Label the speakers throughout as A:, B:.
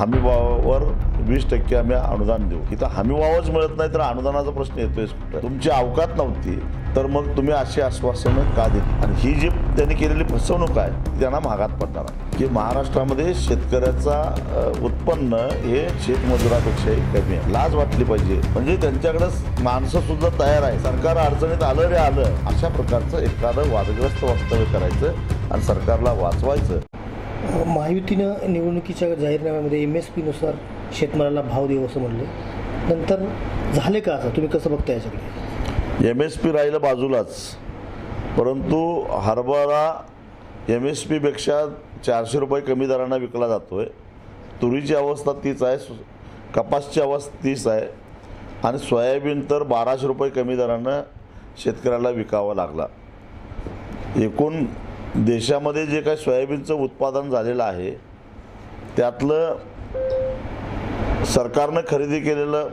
A: हमीभावावर वीस टक्के आम्ही अनुदान देऊ. इथं हमीभावच मिळत नाही तर अनुदानाचा प्रश्न येतोय कुठं? तुमची अवकात नव्हती तर मग तुम्ही अशी आश्वासनं का दिली? आणि ही जी त्यांनी केलेली फसवणूक आहे ती त्यांना महागात पडणार आहे. की महाराष्ट्रामध्ये शेतकऱ्याचा उत्पन्न हे शेतमजुरापेक्षाही कमी आहे. लाज वाटली पाहिजे. म्हणजे त्यांच्याकडे माणसं सुद्धा तयार आहे सरकार अडचणीत आलं रे आलं. अशा प्रकारचं एखादं वादग्रस्त वास्तव्य करायचं आणि सरकारला वाचवायचं.
B: महायुतीनं निवडणुकीच्या जाहीरनाम्यामध्ये एम एस पीनुसार शेतमालाला भाव देऊ असं म्हणले. नंतर झाले का असं? तुम्ही कसं बघता याच्याकडे?
A: एम एस पी राहिलं बाजूलाच. परंतु हरभरा एम एस पीपेक्षा चारशे रुपये कमी दरानं विकला जातो आहे तुरीची अवस्था तीच आहे सु- कपासची अवस्था तीच आहे. आणि सोयाबीन तर बाराशे रुपये कमी दरानं शेतकऱ्याला विकावा लागला. एकूण देशामध्ये जे काही सोयाबीनचं उत्पादन झालेलं आहे त्यातलं सरकारनं खरेदी केलेलं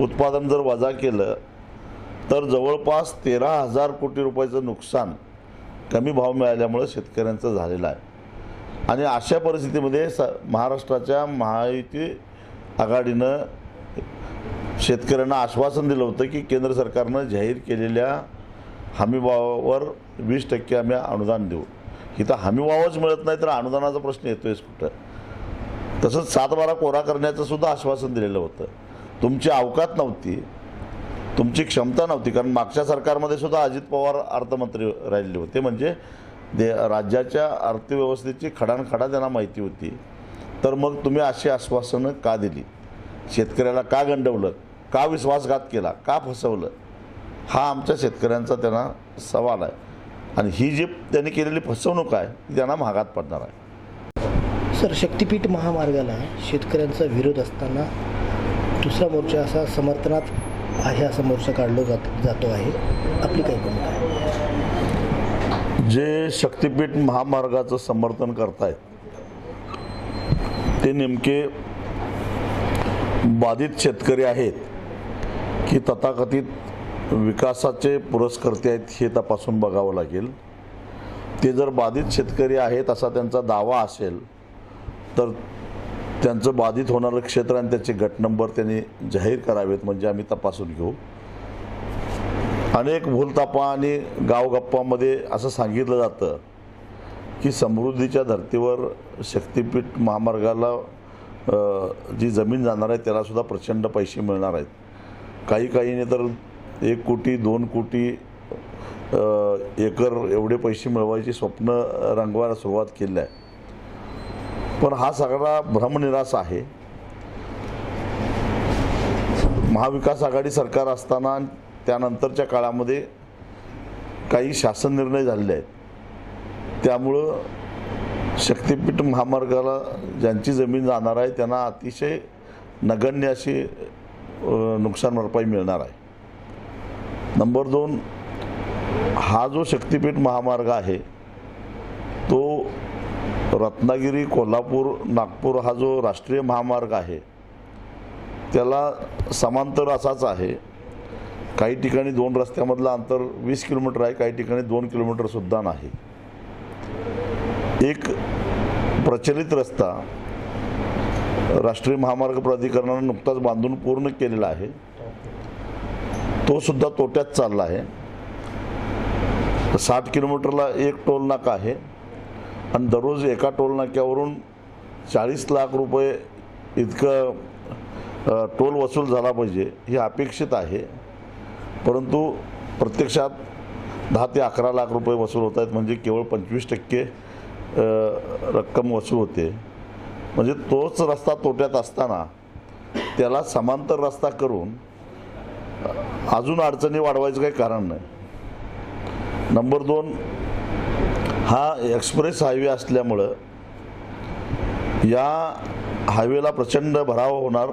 A: उत्पादन जर वजा केलं तर जवळपास तेरा हजार कोटी रुपयाचं नुकसान कमी भाव मिळाल्यामुळं शेतकऱ्यांचं झालेलं आहे. आणि अशा परिस्थितीमध्ये स महाराष्ट्राच्या महायुती आघाडीनं शेतकऱ्यांना आश्वासन दिलं होतं की केंद्र सरकारनं जाहीर केलेल्या हमीभावावर वीस टक्के आम्ही अनुदान देऊ. इथं हमीभावच मिळत नाही तर अनुदानाचा प्रश्न येतोयच कुठं? तसंच सात बारा कोरा करण्याचं सुद्धा आश्वासन दिलेलं होतं. तुमची अवकात नव्हती. तुमची क्षमता नव्हती. कारण मागच्या सरकारमध्ये सुद्धा अजित पवार अर्थमंत्री राहिले होते. म्हणजे दे राज्याच्या अर्थव्यवस्थेची खडानखडा त्यांना माहिती होती. तर मग तुम्ही अशी आश्वासनं का दिली? शेतकऱ्याला का गंडवलं? का विश्वासघात केला? का फसवलं? हा आमच्या शेतकऱ्यांचा त्यांना सवाल आहे. आणि ही जी त्यांनी केलेली फसवणूक आहे ती त्यांना महागात पडणार आहे.
B: सर शक्तिपीठ महामार्गाला शेतकऱ्यांचा विरोध असताना दुसरा मोर्चा असा समर्थनात आहे असा मोर्चा काढला जात जातो आहे. आपली काय भूमिका आहे?
A: जे शक्तिपीठ महामार्गाचं समर्थन करतायत ते नेमके बाधित शेतकरी आहेत की तथाकथित विकासाचे पुरस्कर्ते आहेत हे तपासून बघावं लागेल. ते जर बाधित शेतकरी आहेत असा त्यांचा दावा असेल तर त्यांचं बाधित होणारं क्षेत्र आणि त्याचे गट नंबर त्यांनी जाहीर करावेत म्हणजे आम्ही तपासून घेऊ. अनेक भूलतापा आणि गावगप्पामध्ये असं सांगितलं जातं की समृद्धीच्या धर्तीवर शक्तिपीठ महामार्गाला जी जमीन जाणार आहे त्यालासुद्धा प्रचंड पैसे मिळणार आहेत. काही काहीने तर एक कोटी दोन कोटी एकर एवढे पैसे मिळवायची स्वप्न रंगवायला सुरुवात केली आहे. पण हा सगळा भ्रमनिरास आहे. महाविकास आघाडी सरकार असताना त्यानंतरच्या काळामध्ये काही शासन निर्णय झालेले आहेत. त्यामुळं शक्तिपीठ महामार्गाला ज्यांची जमीन जाणार आहे त्यांना अतिशय नगण्य अशी नुकसान भरपाई मिळणार आहे. नंबर दोन हा जो शक्तिपीठ महामार्ग आहे तो रत्नागिरी कोल्हापूर नागपूर हा जो राष्ट्रीय महामार्ग आहे त्याला समांतर असाच आहे. काही ठिकाणी दोन रस्त्यामधलं अंतर वीस किलोमीटर आहे काही ठिकाणी दोन किलोमीटरसुद्धा नाही. एक प्रचलित रस्ता राष्ट्रीय महामार्ग प्राधिकरणानं नुकताच बांधून पूर्ण केलेला आहे. तो सुद्धा तोट्यात चालला आहे. साठ किलोमीटरला एक टोल नाका आहे. आणि दररोज एका टोल नाक्यावरून चाळीस लाख रुपये इतकं टोल वसूल झाला पाहिजे हे अपेक्षित आहे. परंतु प्रत्यक्षात दहा ते अकरा लाख रुपये वसूल होत आहेत म्हणजे केवळ पंचवीस टक्के रक्कम वसूल होते. म्हणजे तोच रस्ता तोट्यात असताना त्याला समांतर रस्ता करून अजून अडचणी वाढवायचं काही कारण नाही. नंबर दोन हा एक्सप्रेस हायवे असल्यामुळं या हायवेला प्रचंड भराव होणार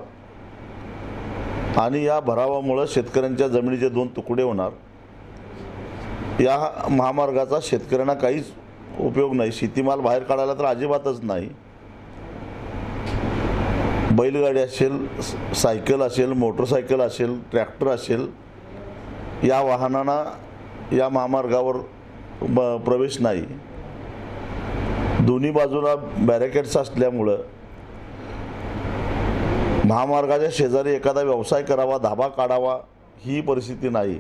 A: आणि या भरावामुळं शेतकऱ्यांच्या जमिनीचे दोन तुकडे होणार. या महामार्गाचा शेतकऱ्यांना काहीच उपयोग नाही. शेतीमाल बाहेर काढायला तर अजिबातच नाही. बैलगाडी असेल स- सायकल असेल मोटरसायकल असेल ट्रॅक्टर असेल या वाहनांना या महामार्गावर ब- प्रवेश नाही. दोन्ही बाजूला बॅरिकेड्स असल्यामुळं महामार्गाच्या शेजारी एखादा व्यवसाय करावा धाबा काढावा ही परिस्थिती नाही.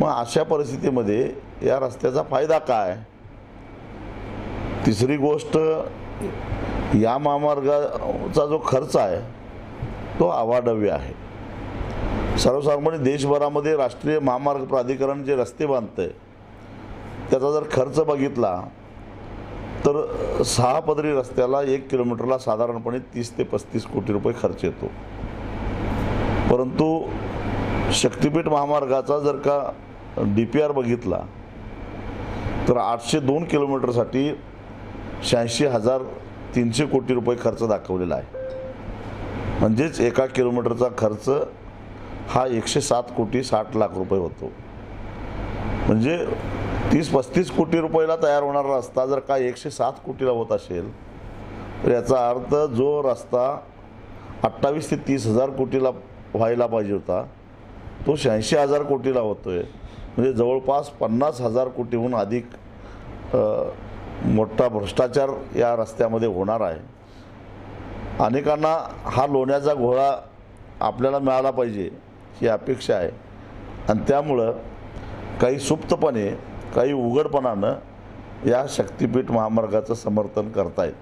A: मग अशा परिस्थितीमध्ये या रस्त्याचा फायदा काय? तिसरी गोष्ट या महामार्गाचा जो खर्च आहे तो अवाढव्य आहे. सर्वसाधारणपणे म्हणजे देशभरामध्ये राष्ट्रीय महामार्ग प्राधिकरण जे रस्ते बांधतंय त्याचा जर खर्च बघितला तर सहा पदरी रस्त्याला एक किलोमीटरला साधारणपणे तीस ते पस्तीस कोटी रुपये खर्च येतो. परंतु शक्तिपीठ महामार्गाचा जर का डी पी आर बघितला तर आठशे दोन किलोमीटरसाठी शहाऐंशी हजार तीनशे कोटी रुपये खर्च दाखवलेला आहे. म्हणजेच एका किलोमीटरचा खर्च हा एकशे सात कोटी साठ लाख रुपये होतो. म्हणजे तीस पस्तीस कोटी रुपयाला तयार होणारा रस्ता जर का एकशे सात कोटीला होत असेल तर याचा अर्थ जो रस्ता अठ्ठावीस ते तीस हजार कोटीला व्हायला पाहिजे होता तो शहाऐंशी हजार कोटीला होतो आहे म्हणजे जवळपास पन्नास हजार कोटीहून अधिक मोठा भ्रष्टाचार या रस्त्यामध्ये होणार आहे. अनेकांना हा लोण्याचा घोळा आपल्याला मिळाला पाहिजे ही अपेक्षा आहे. आणि त्यामुळं काही सुप्तपणे काही उघडपणानं या शक्तिपीठ महामार्गाचं समर्थन करतायत.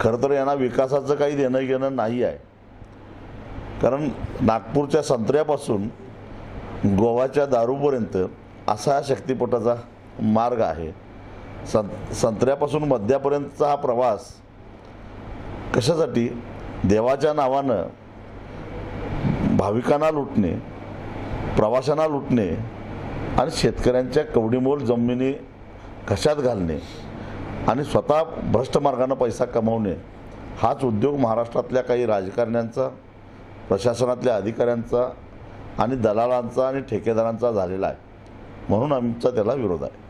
A: खरं तर यांना विकासाचं काही देणं घेणं नाही आहे. कारण नागपूरच्या संत्र्यापासून गोव्याच्या दारूपर्यंत असा हा शक्तिपीठाचा मार्ग आहे. सं संत्र्यापासून मध्यापर्यंतचा हा प्रवास कशासाठी? देवाच्या नावानं भाविकांना लुटणे प्रवाशांना लुटणे आणि शेतकऱ्यांच्या कवडीमोल जमिनी घशात घालणे आणि स्वतः भ्रष्ट मार्गानं पैसा कमवणे हाच उद्योग महाराष्ट्रातल्या काही राजकारण्यांचा प्रशासनातल्या अधिकाऱ्यांचा आणि दलालांचा आणि ठेकेदारांचा झालेला आहे. म्हणून आमचा त्याला विरोध आहे.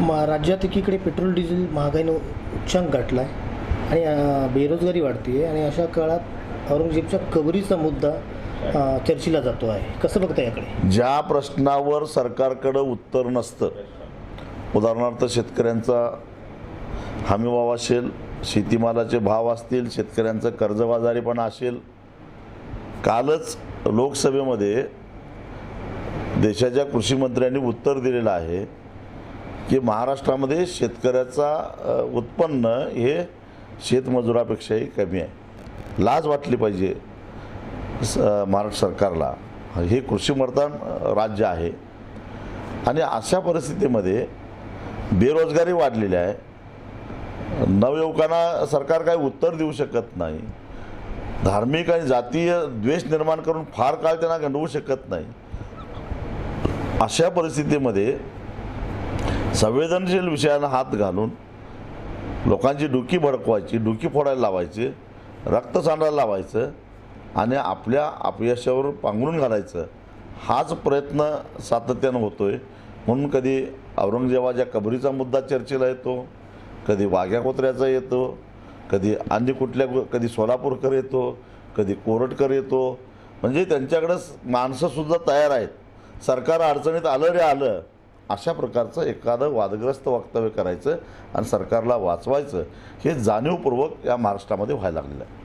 B: मा राज्यात एकीकडे पेट्रोल डिझेल महागाईनं उच्चांक गाठला आहे आणि बेरोजगारी वाढते आणि अशा काळात औरंगजेबच्या कबरीचा मुद्दा चर्चेला जातो आहे. कसं बघता याकडे?
A: ज्या प्रश्नावर सरकारकडं उत्तर नसतं उदाहरणार्थ शेतकऱ्यांचा हमीभाव असेल शेतीमालाचे भाव असतील शेतकऱ्यांचं कर्जबाजारीपणा असेल कालच लोकसभेमध्ये देशाच्या कृषी मंत्र्यांनी उत्तर दिलेलं आहे की महाराष्ट्रामध्ये शेतकऱ्याचा उत्पन्न हे शेतमजुरापेक्षाही कमी आहे. लाज वाटली पाहिजे स महाराष्ट्र सरकारला. हे कृषीमर्दान राज्य आहे. आणि अशा परिस्थितीमध्ये बेरोजगारी वाढलेली आहे. नवयुवकांना सरकार काही उत्तर देऊ शकत नाही. धार्मिक आणि जातीय द्वेष निर्माण करून फार काळ त्यांना गंडवू शकत नाही. अशा परिस्थितीमध्ये संवेदनशील विषयांना हात घालून लोकांची डुकी भडकवायची डुकी फोडायला लावायची रक्त सांडायला लावायचं आणि आपल्या अपयशावर पांघरून घालायचं हाच प्रयत्न सातत्यानं होतो आहे म्हणून कधी औरंगजेबाच्या कबरीचा मुद्दा चर्चेला येतो कधी वाघ्या कोत्र्याचा येतो कधी अन्य कुठल्या कधी सोलापूरकर येतो कधी कोरटकर येतो. म्हणजे त्यांच्याकडं माणसंसुद्धा तयार आहेत. सरकार अडचणीत आलं रे आलं. अशा प्रकारचं एखादं वादग्रस्त वक्तव्य करायचं आणि सरकारला वाचवायचं हे जाणीवपूर्वक या महाराष्ट्रामध्ये व्हायला लागलेलं आहे.